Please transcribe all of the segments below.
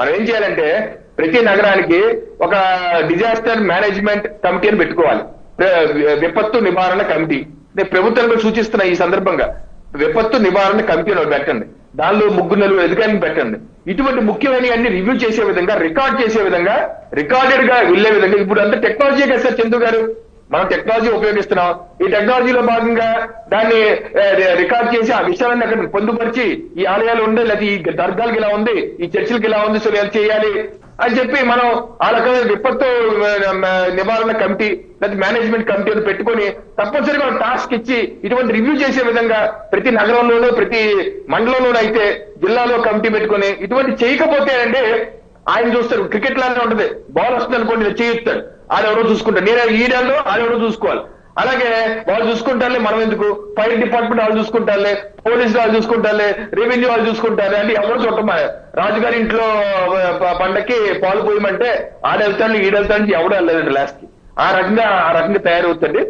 మనం ఏం చేయాలంటే ప్రతి నగరానికి ఒక డిజాస్టర్ మేనేజ్మెంట్ కమిటీ అని పెట్టుకోవాలి. విపత్తు నివారణ కమిటీ నేను ప్రభుత్వం సూచిస్తున్న సూచిస్తున్నా ఈ సందర్భంగా. విపత్తు నివారణ కమిటీ పెట్టండి. దానిలో ముగ్గురు నలుగురు అధికారులను పెట్టండి. ఇటువంటి ముఖ్యమైన అన్ని రివ్యూ చేసే విధంగా రికార్డ్ చేసే విధంగా రికార్డెడ్గా వెళ్ళే విధంగా ఇప్పుడు అంతా టెక్నాలజీ కదా సార్ చందు గారు. మనం టెక్నాలజీ ఉపయోగిస్తున్నాం. ఈ టెక్నాలజీలో భాగంగా దాన్ని రికార్డ్ చేసి ఆ విషయాలన్నీ అక్కడ పొందుపరిచి ఈ ఆలయాలు ఉండే లేదా ఈ దర్గాలకు ఇలా ఉంది ఈ చర్చిలకు ఇలా ఉంది సో ఇలా చేయాలి అని చెప్పి మనం ఆ రకమైన విపత్తు నివారణ కమిటీ లేదా మేనేజ్మెంట్ కమిటీని పెట్టుకొని తప్పనిసరిగా టాస్క్ ఇచ్చి ఇటువంటి రివ్యూ చేసే విధంగా ప్రతి నగరంలోనూ ప్రతి మండలంలోనూ అయితే జిల్లాలో కమిటీ పెట్టుకొని ఇటువంటి చేయకపోతే అంటే ఆయన చూస్తారు క్రికెట్ లానే ఉంటది. బాల్ వస్తుంది అనుకోండి ఇలా చేయిస్తాడు ఆడెవరో చూసుకుంటారు. నేను ఈడల్లో ఆడెవరో చూసుకోవాలి. అలాగే వాళ్ళు చూసుకుంటారులే మనం ఎందుకు? ఫైర్ డిపార్ట్మెంట్ వాళ్ళు చూసుకుంటారులే పోలీసులు వాళ్ళు చూసుకుంటారులే రెవెన్యూ వాళ్ళు చూసుకుంటారు అంటే ఎవరు చూడటం రాజుగారి ఇంట్లో పండక్కి పాలు పోయమంటే ఆడెళ్తాను ఈడెళ్తాను ఎవడో వెళ్ళలేదండి లాస్ట్కి. ఆ రకంగా ఆ రకంగా తయారవుతుంది.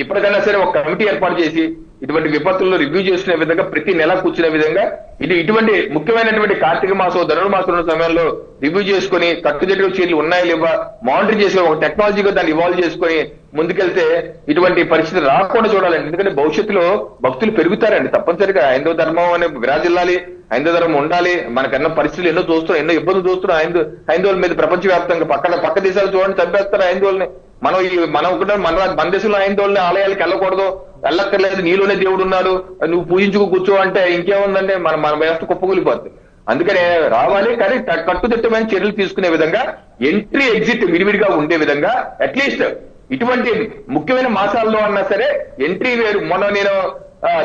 ఇప్పటికైనా సరే ఒక కమిటీ ఏర్పాటు చేసి ఇటువంటి విపత్తులను రివ్యూ చేసుకునే విధంగా ప్రతి నెల కూర్చునే విధంగా ఇది ఇటువంటి ముఖ్యమైనటువంటి కార్తీక మాసం ధనుర్మాసం సమయంలో రివ్యూ చేసుకుని కట్టుదిట్టు చీరలు ఉన్నాయా లేవా మానిటర్ చేసి ఒక టెక్నాలజీగా దాన్ని ఇవాల్వ్ చేసుకుని ముందుకెళ్తే ఇటువంటి పరిస్థితి రాకుండా చూడాలండి. ఎందుకంటే భవిష్యత్తులో భక్తులు పెరుగుతారండి తప్పనిసరిగా. హైందవ ధర్మం అనే విరాజిల్లాలి హైందవ ధర్మం ఉండాలి మనకన్నా పరిస్థితులు ఎన్నో చూస్తున్నాం ఎన్నో ఇబ్బందులు చూస్తున్నాం హైందవ హైందవుల మీద ప్రపంచవ్యాప్తంగా పక్కన పక్క దేశాలు చూడండి చంపేస్తారు హైందవుల్ని. మనం ఈ మనం ఒకటే మన రా- మన దేశంలో ఆలయాలకు వెళ్ళకూడదు. వెళ్ళక్కర్లేదు. నీలోనే దేవుడు ఉన్నాడు. నువ్వు పూజించుకు కూర్చో అంటే ఇంకేముందంటే మన మన వ్యవస్థ కుప్పకూలిపోద్ది. అందుకనే రావాలి. కానీ కట్టుదిట్టమైన చర్యలు తీసుకునే విధంగా ఎంట్రీ ఎగ్జిట్ విడివిడిగా ఉండే విధంగా అట్లీస్ట్ ఇటువంటి ముఖ్యమైన మాసాల్లో అన్నా సరే ఎంట్రీ వేరు. మొన్న నేను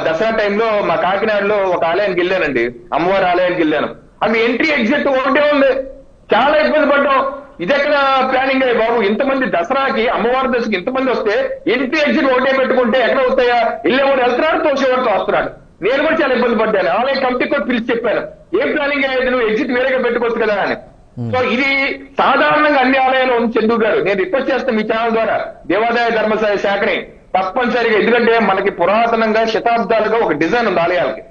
దసరా టైంలో మా కాకినాడలో ఒక ఆలయానికి వెళ్ళానండి. అమ్మవారి ఆలయానికి వెళ్ళాను. అవి ఎంట్రీ ఎగ్జిట్ ఒకటే ఉంది. చాలా ఇబ్బంది పడ్డాం. ఇదెక్కడ ప్లానింగ్ అయ్యి బాబు? ఇంతమంది దసరాకి అమ్మవారి దశకి ఇంతమంది వస్తే ఎంట్రీ ఎగ్జిట్ ఒకటే పెట్టుకుంటే ఎక్కడ వస్తాయా? వెళ్ళేవాడు వెళ్తున్నాడు తోసేవాడితో వస్తున్నాడు. నేను కూడా చాలా ఇబ్బంది పడ్డాను. ఆలయ కమిటీ కూడా పిలిచి చెప్పాను. ఏం ప్లానింగ్ అయ్యేది నువ్వు ఎగ్జిట్ వేరేగా పెట్టుకోవచ్చు కదా అని. సో ఇది సాధారణంగా అన్ని ఆలయాలు ఉంది చందు గారు. నేను రిక్వెస్ట్ చేస్తాను మీ ఛానల్ ద్వారా. దేవాదాయ ధర్మ శాఖని తప్పనిసరిగా ఎందుకంటే మనకి పురాతనంగా శతాబ్దాలుగా ఒక డిజైన్ ఉంది ఆలయాలకి.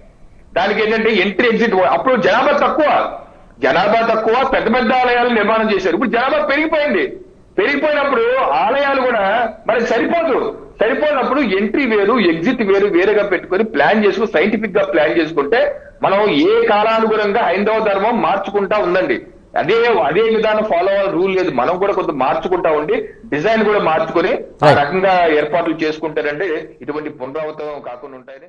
దానికి ఏంటంటే ఎంట్రీ ఎగ్జిట్ అప్పుడు జనాభా తక్కువ. జనాభా తక్కువ పెద్ద పెద్ద ఆలయాలు నిర్మాణం చేశారు. ఇప్పుడు జనాభా పెరిగిపోయింది. పెరిగిపోయినప్పుడు ఆలయాలు కూడా మరి సరిపోదు. సరిపోయినప్పుడు ఎంట్రీ వేరు ఎగ్జిట్ వేరు వేరుగా పెట్టుకొని ప్లాన్ చేసుకుని సైంటిఫిక్గా ప్లాన్ చేసుకుంటే మనం ఏ కాలానుగుణంగా హైందవ ధర్మం మార్చుకుంటా ఉందండి. అదే అదే విధానం ఫాలో అవ్వాలి రూల్ లేదు. మనం కూడా కొంత మార్చుకుంటా ఉండి డిజైన్ కూడా మార్చుకొని ఆ. రకంగా ఏర్పాట్లు చేసుకుంటారంటే ఇటువంటి పునరావృతం కాకుండా ఉంటాయని